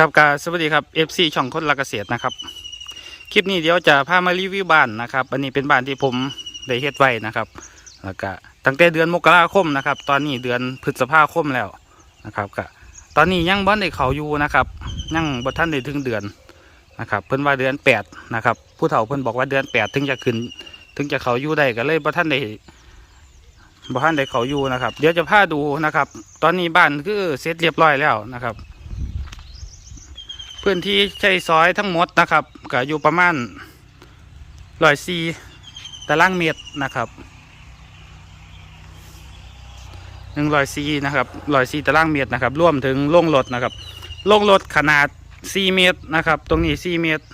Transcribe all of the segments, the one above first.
ครับกาสวัสดีครับ FC ช่องคนรักเกษตรนะครับ คลิปนี้เดี๋ยวจะพามารีวิวบ้านนะครับ อันนี้เป็นบ้านที่ผมได้เฮ็ดไว้นะครับ แล้วก็ตั้งแต่เดือนมกราคมนะครับ ตอนนี้เดือนพฤษภาคมแล้วนะครับก็ตอนนี้ยังบ้านได้เขาอยู่นะครับยังบ่ท่านได้ถึงเดือนนะครับ เพิ่นว่าเดือนแปดนะครับ ผู้เฒ่าเพิ่นบอกว่าเดือนแปดถึงจะขึ้น ถึงจะเขาอยู่ได้ก็เลยบ่ท่านได้บ่ท่านได้เขาอยู่นะครับ เดี๋ยวจะพาดูนะครับ ตอนนี้บ้านคือเสร็จเรียบร้อยแล้วนะครับ พื้นที่ใช้ซอยทั้งหมดนะครับก็อยู่ประมาณร้อยสี่ตารางเมตรนะครับหนึ่งร้อยสี่นะครับร้อยสี่ตารางเมตรนะครับรวมถึงโล่งรถนะครับโล่งรถขนาดสี่เมตรนะครับ ตรงนี้สี่เมตร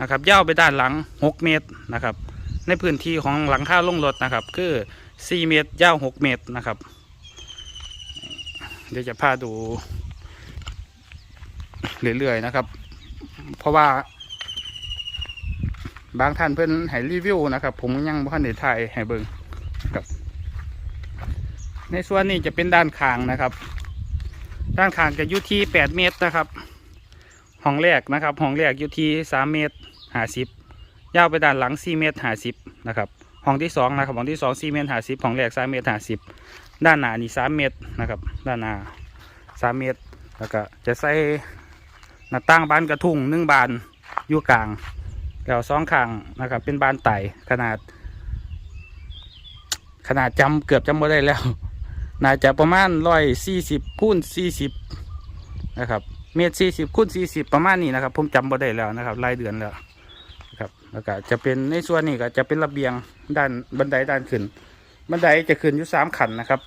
นะครับย่าวไปด้านหลังหกเมตรนะครับ ในพื้นที่ของหลังคาโล่งรถนะครับ คือสี่เมตรย่าวหกเมตรนะครับ เดี๋ยวจะพาดู เรื่อยๆนะครับ เพราะว่า บางท่านเพิ่นให้รีวิวนะครับ ผมยังบ่ทันได้ถ่ายให้เบิ่งนะครับ ในส่วนนี้จะเป็นด้านข้างนะครับ ด้านข้างจะอยู่ที่8เมตรนะครับห้องแรกนะครับห้องแรกอยู่ที่3เมตร50ยาวไปด้านหลัง4เมตร50นะครับห้องที่สองนะครับห้องที่สอง4เมตร50ห้องแรก3เมตร50ด้านหน้านี่3เมตรนะครับ ด้านหน้า3เมตร แล้วก็จะใส่ หน้าต่างบานกระทุ่งหนึ่งบานอยู่กลางแล้วสองข้างนะครับ เป็นบานไต่ขนาด ขนาดจำเกือบจำไม่ได้แล้ว น่าจะประมาณร้อยสี่สิบคูณสี่สิบนะครับ เมตรสี่สิบคูณสี่สิบประมาณนี้นะครับ ผมจำไม่ได้แล้วนะครับรายเดือนแล้วนะครับแล้วก็จะเป็นในส่วนนี้ก็จะเป็นระเบียงด้านบันไดด้านขึ้น บันไดจะขึ้นอยู่สามขันนะครับ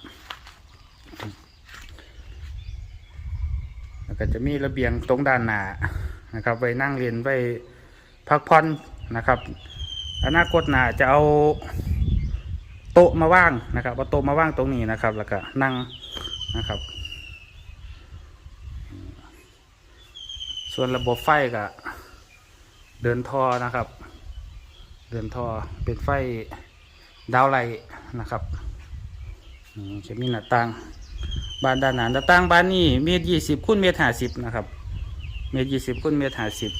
แล้ว ก็จะมีระเบียงตรงด้านหน้านะครับไว้นั่งเรียนไว้พักผ่อนนะครับ อนาคตหน้าจะเอาโต๊ะมาว่างนะครับเอาโต๊ะมาว่างตรงนี้นะครับ แล้วก็นั่งนะครับ ส่วนระบบไฟก็เดินท่อนะครับ เดินท่อเป็นไฟดาวไลนะครับจะมีหน้าต่าง บานด้านหนาหน้าต่างบานนี้เมตรยี่สิบคูณเมตรห้าสิบนะครับ เมตรยี่สิบคูณเมตรห้าสิบ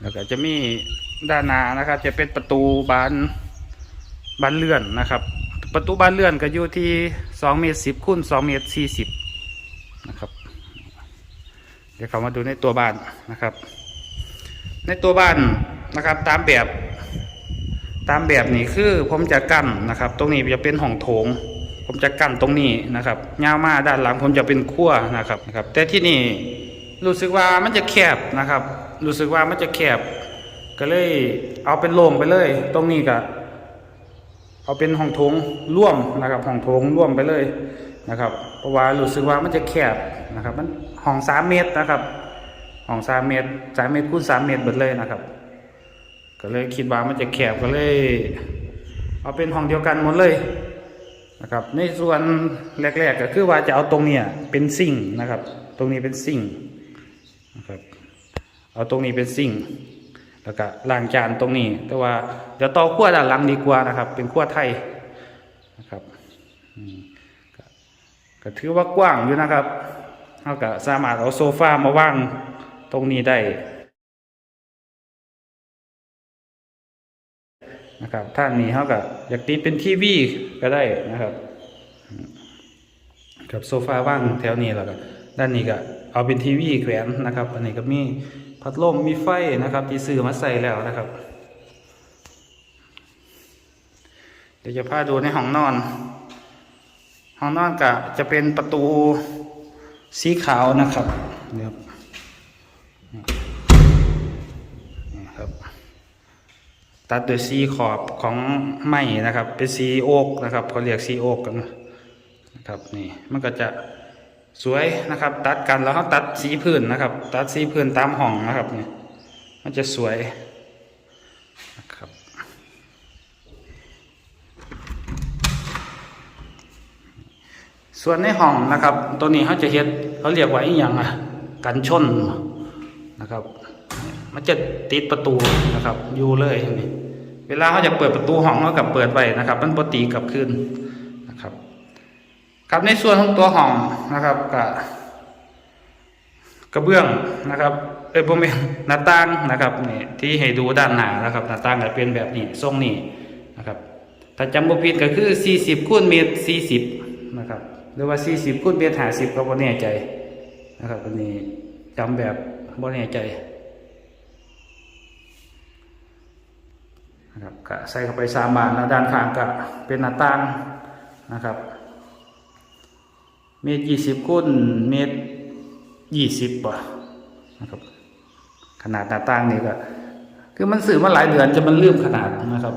แล้วก็จะมีด้านหน้านะครับ จะเป็นประตูบานบานเลื่อนนะครับ ประตูบานเลื่อนก็อยู่ที่สองเมตรสิบคูณสองเมตรสี่สิบนะครับเดี๋ยวเขามาดูในตัวบ้านนะครับ ในตัวบ้านนะครับ ตามแบบ ตามแบบนี้คือผมจะกั้นนะครับ ตรงนี้จะเป็นห้องโถง ผมจะกั้นตรงนี้นะครับยาวมาด้านหลังผมจะเป็นขั้วนะครับนะครับ แต่ที่นี่รู้สึกว่ามันจะแคบนะครับ รู้สึกว่ามันจะแคบ ก็เลยเอาเป็นโล่งไปเลย ตรงนี้ก็เอาเป็นห้องโถงร่วมนะครับห้องโถงร่วมไปเลยนะครับ เพราะว่ารู้สึกว่ามันจะแคบนะครับ มันห้องสามเมตรนะครับห้องสามเมตรสามเมตรคูณสามเมตรหมดเลยนะครับ ก็เลยคิดว่ามันจะแคบก็เลย เอาเป็นห้องเดียวกันหมดเลยนะครับ ในส่วนแรก ๆ ก็คือว่าจะเอาตรงเนี้ยเป็นสิ่งนะครับ ตรงนี้เป็นสิ่งนะครับเอาตรงนี้เป็นสิ่ง แล้วก็ล้างจานตรงนี้ แต่ว่าเดี๋ยวต่อขั้วด้านหลังดีกว่านะครับ เป็นขั้วไทยนะครับก็ถือว่ากว้างอยู่นะครับเราก็สามารถเอาโซฟามาวางตรงนี้ได้ นะครับท่านนี้เขาก็อยากติดเป็นทีวีก็ได้นะครับกับโซฟาว่างแถวนี้แล้วก็ด้านนี้ก็เอาเป็นทีวีแขวนนะครับ อันนี้ก็มีพัดลมมีไฟนะครับ ที่ซื้อมาใส่แล้วนะครับ เดี๋ยวจะพาดูในห้องนอน ห้องนอนก็จะเป็นประตูสีขาวนะครับเดี๋ยวนี่ครับ ตัดโดยสีขอบของไม้นะครับ เป็นสีโอกนะครับเขาเรียกสีโอกกันนะครับนี่มันก็จะสวยนะครับ ตัดกันแล้วเขาตัดสีพื้นนะครับ ตัดสีพื้นตามห้องนะครับนี่มันจะสวยนะครับส่วนในห้องนะครับ ตัวนี้เขาจะเฮ็ดเขาเรียกว่าอีหยังอะกันชนนะครับ มันจะติดประตูนะครับอยู่เลยนี่เวลาเขาจะเปิดประตูห้องเขากับเปิดไว้นะครับ มันปตีกลับคืนนะครับ ครับในส่วนของตัวห้องนะครับกับกระเบื้องนะครับเอ้ยผมเป็นหน้าต่างนะครับนี่ที่ให้ดูด้านหน้านะครับหน้าต่างก็เป็นแบบนี้ทรงนี้นะครับถ้าจำบ่ผิดก็คือ 40คูณเมตร 40 นะครับหรือว่า 40คูณเมตร50ก็บ่แน่ใจนะครับอันนี้จำแบบบ่แน่ใจ นะครับก็ใส่เข้าไป3บานแล้วด้านข้างก็เป็นหน้าต่างนะครับ เมตรยี่สิบคูณเมตรยี่สิบป่ะนะครับขนาดหน้าต่างนี่ก็คือมันสื่อมาหลายเดือนจะมันลืมขนาดนะครับ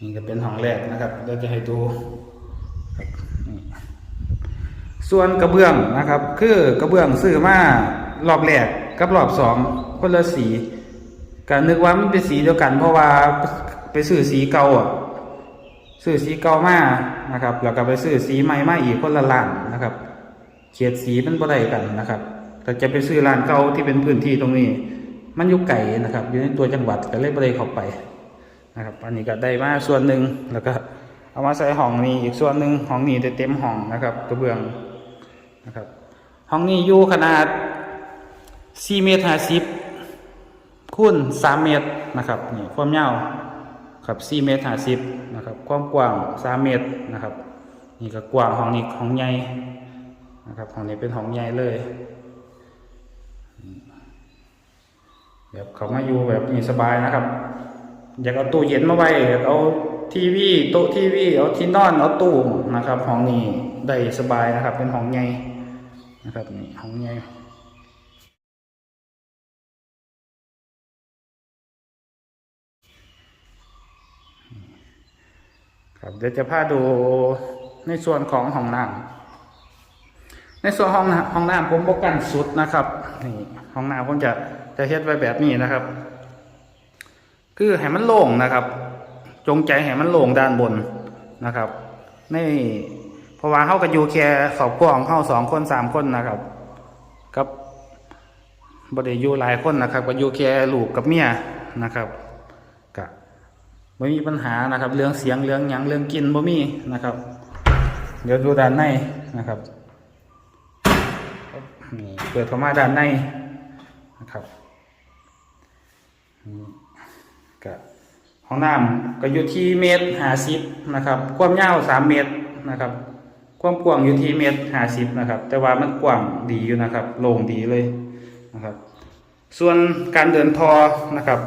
นี่ก็เป็นห้องแรกนะครับเราจะให้ดู ส่วนกระเบื้องนะครับ คือกระเบื้องซื้อมารอบแรกกับรอบสองคนละสีก็นึกว่ามันเป็นสีเดียวกัน เพราะว่าไปซื้อสีเก่าอะซื้อสีเก่ามานะครับแล้วก็ไปซื้อสีใหม่มาอีกคนละล้านนะครับเขียดสีมันบ่ได้กันนะครับแต่จะไปซื้อร้านเก่าที่เป็นพื้นที่ตรงนี้ มันอยู่ไกลนะครับ อยู่ในตัวจังหวัดก็เลยบ่ได้เข้าไปนะครับ อันนี้ก็ได้มาส่วนหนึ่งแล้วก็ เอามาใส่ห้องนี้อีกส่วนหนึ่งห้องนี้ได้เต็มห้องนะครับกระเบื้องนะครับห้องนี้อยู่ขนาด4เมตร50คูณ3เมตรนะครับนี่ความยาวครับ4เมตร50นะครับความกว้าง3เมตรนะครับนี่ก็กว้างห้องนี้ห้องใหญ่นะครับห้องนี้เป็นห้องใหญ่เลยแบบเขามาอยู่แบบนี้สบายนะครับ อยากเอาตู้เย็นมาไว้อยากเอา ทีวีโต๊ะทีวีเอาที่นอนเอาตู้นะครับห้องนี้ได้สบายนะครับ เป็นห้องใหญ่นะครับนี่ห้องใหญ่ครับเดี๋ยวจะพาดูในส่วนของห้องน้ำในส่วนห้องห้องน้ำผมบกันสุดนะครับนี่ห้องน้ำผมจะจะเฮ็ดไว้แบบนี้นะครับ คือให้มันโล่งนะครับ จงใจให้มันโล่งด้านบนนะครับไม่เพราะว่าเข้ากับยูแค่ครอบครัวของเข้าสองคนสามคนนะครับกับบไดอยู่หลายคนนะครับก็อยู่แค่ลูกกับเมียนะครับกะไม่มีปัญหานะครับ เรื่องเสียงเรื่องหยังเรื่องกินบ่มีนะครับ เดี๋ยวดูด้านในนะครับนี่เปิดเข้ามาด้านในนะครับก็ ห้องน้ำก็อยู่ที่เมตรหาสิบนะครับ ความยาวสามเมตรนะครับ ความกว้างอยู่ที่เมตรหาสิบนะครับ แต่ว่ามันกว้างดีอยู่นะครับโล่งดีเลยนะครับ ส่วนการเดินทอนะครับ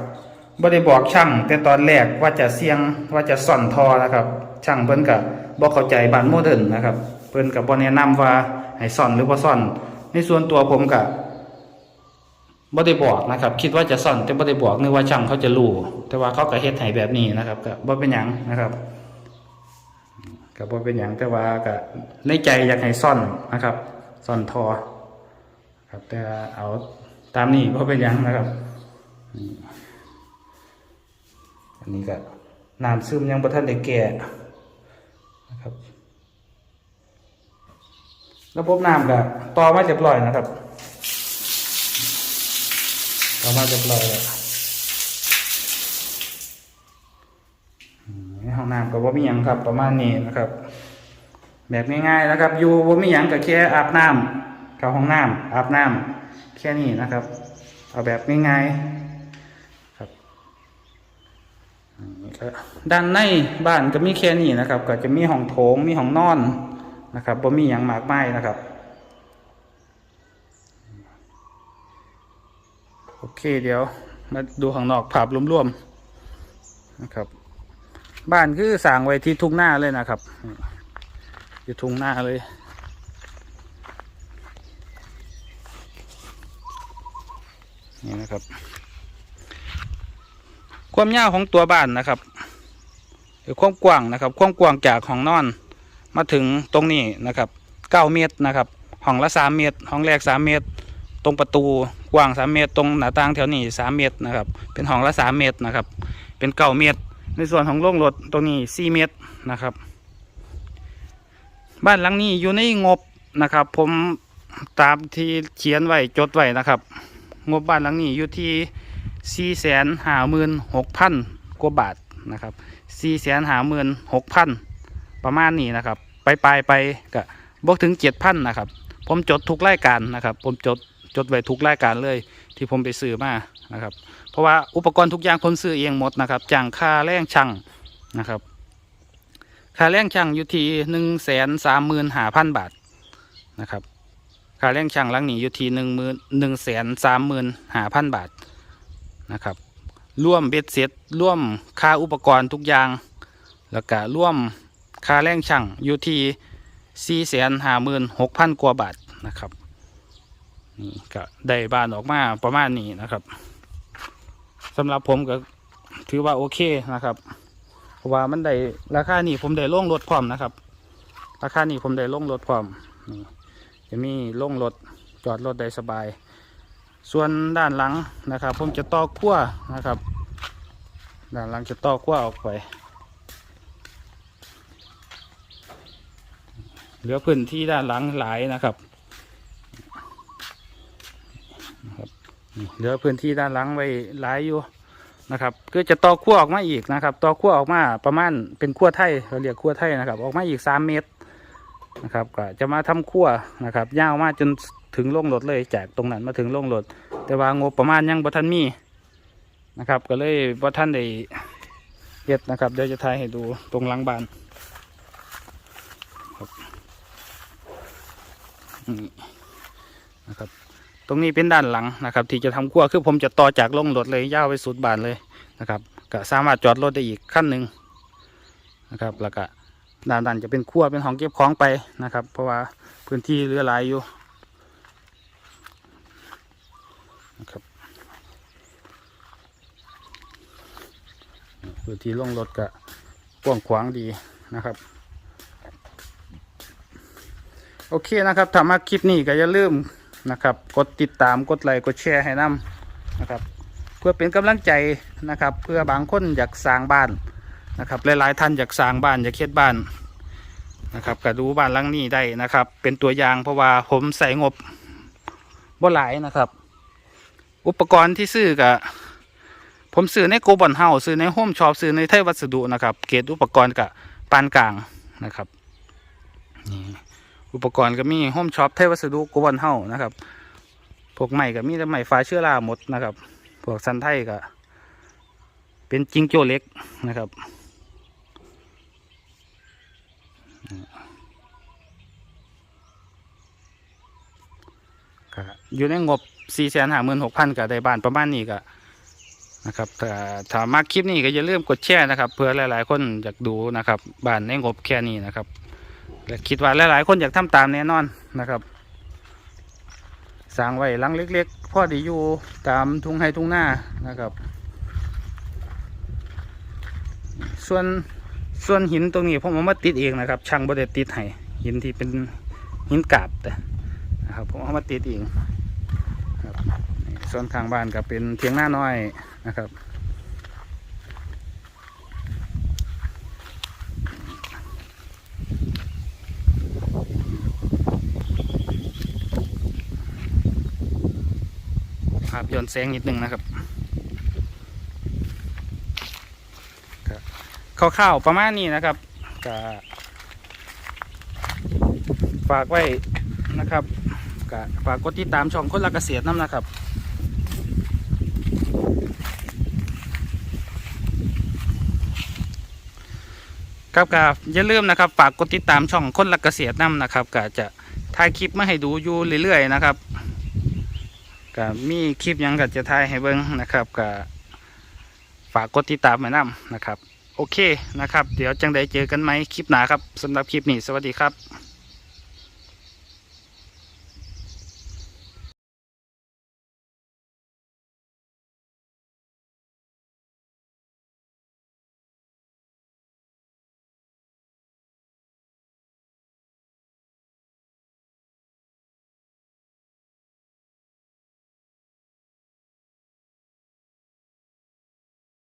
บ่ได้บอกช่างแต่ตอนแรกว่าจะเสียงว่าจะส่อนทอนะครับ ช่างเพิ่นกับบ่เข้าใจบานโมเดิร์นนะครับ เพิ่นกับบ่แนะนำว่าให้ส่อนหรือบ่าส่อน ในส่วนตัวผมกับ บ่ได้บอกนะครับ คิดว่าจะซ่อนแต่บ่ได้บอกนึกว่าช่างเขาจะรู้แต่ว่าเขาก็เฮ็ดให้แบบนี้นะครับก็บ่เป็นหยังนะครับก็บ่เป็นหยังแต่ว่าก็ในใจอยากให้ซ่อนนะครับซ่อนทอครับแต่เอาตามนี้บ่เป็นหยังนะครับอันนี้ก็น้ำซึมยังบ่ทันได้แก่นะครับระบบน้ำก็ต่อมาเรียบร้อยนะครับ ต่อมาเรียบร้อยแล้วอืมในห้องน้ำก็บ่มีหยังครับประมาณนี้นะครับ แบบง่ายๆนะครับ อยู่บ่มีหยังก็แค่อาบน้ำเข้าห้องน้ำอาบน้ำแค่นี้นะครับ เอาแบบง่ายๆครับด้านในบ้านก็มีแค่นี้นะครับ ก็จะมีห้องโถงมีห้องนอนนะครับบ่มีหยังมากมายนะครับ โอเคเดี๋ยว มาดูข้างนอกภาพรวมๆนะครับ บ้านคือสร้างไว้ที่ทุ่งหน้าเลยนะครับ อยู่ทุ่งหน้าเลยนี่นะครับ ความยาวของตัวบ้านนะครับหรือความกว้างนะครับ ความกว้างจากห้องนอน มาถึงตรงนี้นะครับเก้าเมตรนะครับห้องละสามเมตรห้องแรกสามเมตร ตรงประตู กว้างสามเมตรตรงหน้าต่างแถวนี้สามเมตรนะครับ เป็นห้องละสามเมตรนะครับ เป็นเก้าเมตร ในส่วนของโรงรถตรงนี้สี่เมตรนะครับ บ้านหลังนี้อยู่ในงบนะครับ ผมตามที่เขียนไว้จดไว้นะครับ งบบ้านหลังนี้อยู่ที่สี่แสนห้าหมื่นหกพันกว่าบาทนะครับสี่แสนหาหมื่นหกพันประมาณนี้นะครับ ไปไปไปก็บวกถึงเจ็ดพันนะครับ ผมจดทุกรายการนะครับ ผมจด จดไว้ทุกรายการเลย ที่ผมไปซื้อมานะครับเพราะว่าอุปกรณ์ทุกอย่างผมซื้อเองหมดนะครับจ้างค่าแรงช่างนะครับค่าแรงช่างอยู่ที่หนึ่งแสนสามหมื่นห้าพันบาทนะครับค่าแรงช่างลังนี้อยู่ที่หนึ่งหมื่นหนึ่งแสนสามหมื่นห้าพันบาทนะครับร่วมเบ็ดเสร็จร่วมค่าอุปกรณ์ทุกอย่าง แล้วก็ร่วมค่าแรงช่างอยู่ที่สี่แสนห้าหมื่นหกพันกว่าบาทนะครับ นี่ก็ได้บ้านออกมาประมาณนี้นะครับสำหรับผมก็ถือว่าโอเคนะครับ เพราะว่ามันได้ราคานี่ผมได้ล่งรถพร้อมนะครับ ราคานี่ผมได้ล่งรถพร้อมนี่จะมีล่งรถจอดรถได้สบาย ส่วนด้านหลังนะครับ ผมจะต่อขั้วนะครับ ด้านหลังจะต่อขั้วออกไปเหลือพื้นที่ด้านหลังหลายนะครับ เหลือพื้นที่ด้านหลังไว้หลายอยู่นะครับก็จะต่อขั้วออกมาอีกนะครับ ต่อขั้วออกมาประมาณเป็นขั้วไทยเขาเรียกขั้วไทยนะครับ ออกมาอีกสามเมตรนะครับก็จะมาทำขั้วนะครับยาวมาจนถึงลงรถเลยจากตรงนั้นมาถึงลงรถแต่ว่างบประมาณยังบ่ทันมีนะครับ ก็เลยบ่ทันได้เฮ็ดนะครับเดี๋ยวจะถ่ายให้ดูตรงหลังบ้านนี่นะครับ รงนี้เป็นด้านหลังนะครับ ที่จะทำขั้วคือผมจะต่อจากลงรถเลยยาวไปสุดบานเลยนะครับก็สามารถจอดรถได้อีกขั้นหนึ่งนะครับแล้วก็ด้านด้านจะเป็นขั้วเป็นห้องเก็บของไปนะครับ เพราะว่าพื้นที่เหลือหลายอยู่นะครับพื้นที่ลงรถก็กว้างขวางดีนะครับโอเคนะครับถ้ามาคลิปนี้ก็อย่าลืม นะครับ กดติดตามกดไลค์กดแชร์ให้นํนะครับ เพื่อเป็นกำลังใจนะครับ เพื่อบางคนอยากสร้างบ้านนะครับ หลายๆท่านอยากสร้างบ้านอยากเฮ็ดบ้านนะครับก็ดูบ้านหลังนี้ได้นะครับ เป็นตัวอย่างเพราะว่าผมใส่งบบ่หลายนะครับ อุปกรณ์ที่ซื้อก็ผมซื้อในโกบอนเฮาซื้อในโฮมช็อปซื้อในไทยวัสดุนะครับ เกรดอุปกรณ์กับปานกลางนะครับนี่ อุปกรณ์ก็มีโฮมช็อปไทยวัสดุกวนเฮ้านะครับพวกใหม่ก็มีแต่ใหม่ฟ้าเชื้อราหมดนะครับ พวกสันไทยก็ เป็นจิงโจ้เล็กนะครับอยู่ในงบ 4 5 6 0 0 0ก็ได้บ้านประมาณนี้ก็นะครับถ้าถ้ามาคลิปนี้ก็อย่าลืมกดแชร์นะครับ เพื่อหลาย ๆ คนอยากดูนะครับบ้านในงบแค่นี้นะครับ และคิดว่าหลายๆ คนอยากทำตามแน่นอนนะครับสร้างไว้หลังเล็กๆพ่อดีอยู่ตามทุ่งไฮทุ่งหน้านะครับ ส่วนส่วนหินตรงนี้ผมเอามาติดเองนะครับ ช่างบไดติดให้หินที่เป็นหินกาบแต่นะครับผมเอามาติดเองครับส่วนข้างบ้านก็เป็นเทียงหน้าน้อยนะครับ ภาพย้อนแสงนิดนึงนะครับก็คร่าวๆประมาณนี้นะครับก็ฝากไว้นะครับก็ฝากกดติดตามช่องคนรักเกษตรน้ำนะครับครับก็อย่าลืมนะครับฝากกดติดตามช่องคนรักเกษตรน้ำนะครับก็จะถ่ายคลิปมาให้ดูอยู่เรื่อยๆนะครับ ก็มีคลิปยังก็จะถ่ายให้เบิ้งนะครับก็ฝากกดติดตามมานํนะครับ โอเคนะครับ เดี๋ยวจังได้เจอกันไหมคลิปหนาครับสำหรับคลิปนี้ สวัสดีครับ